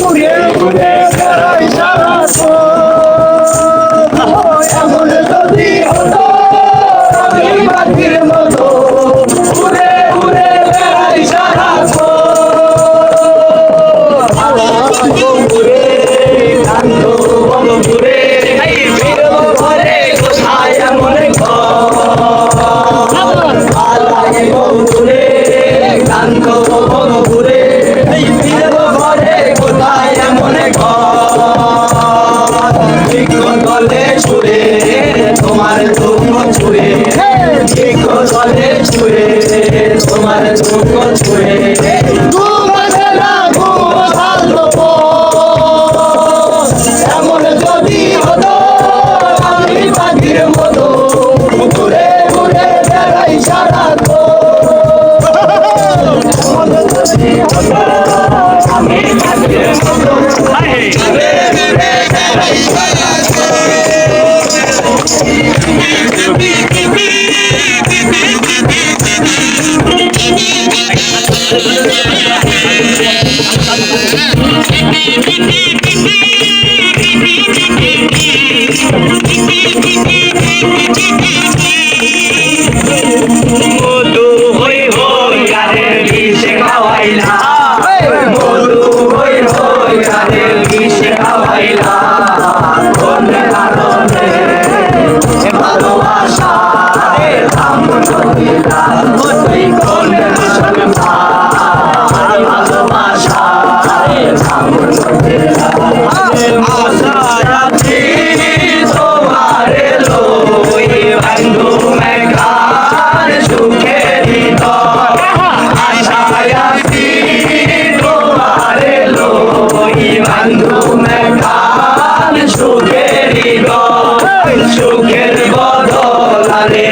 Murieron. ছুঁয়ে তোমার চোখ ছুঁয়ে। Thank you. জানুমে কাল সুখেরি সুখের বদলারে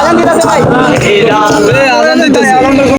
আনন্দিত ভাই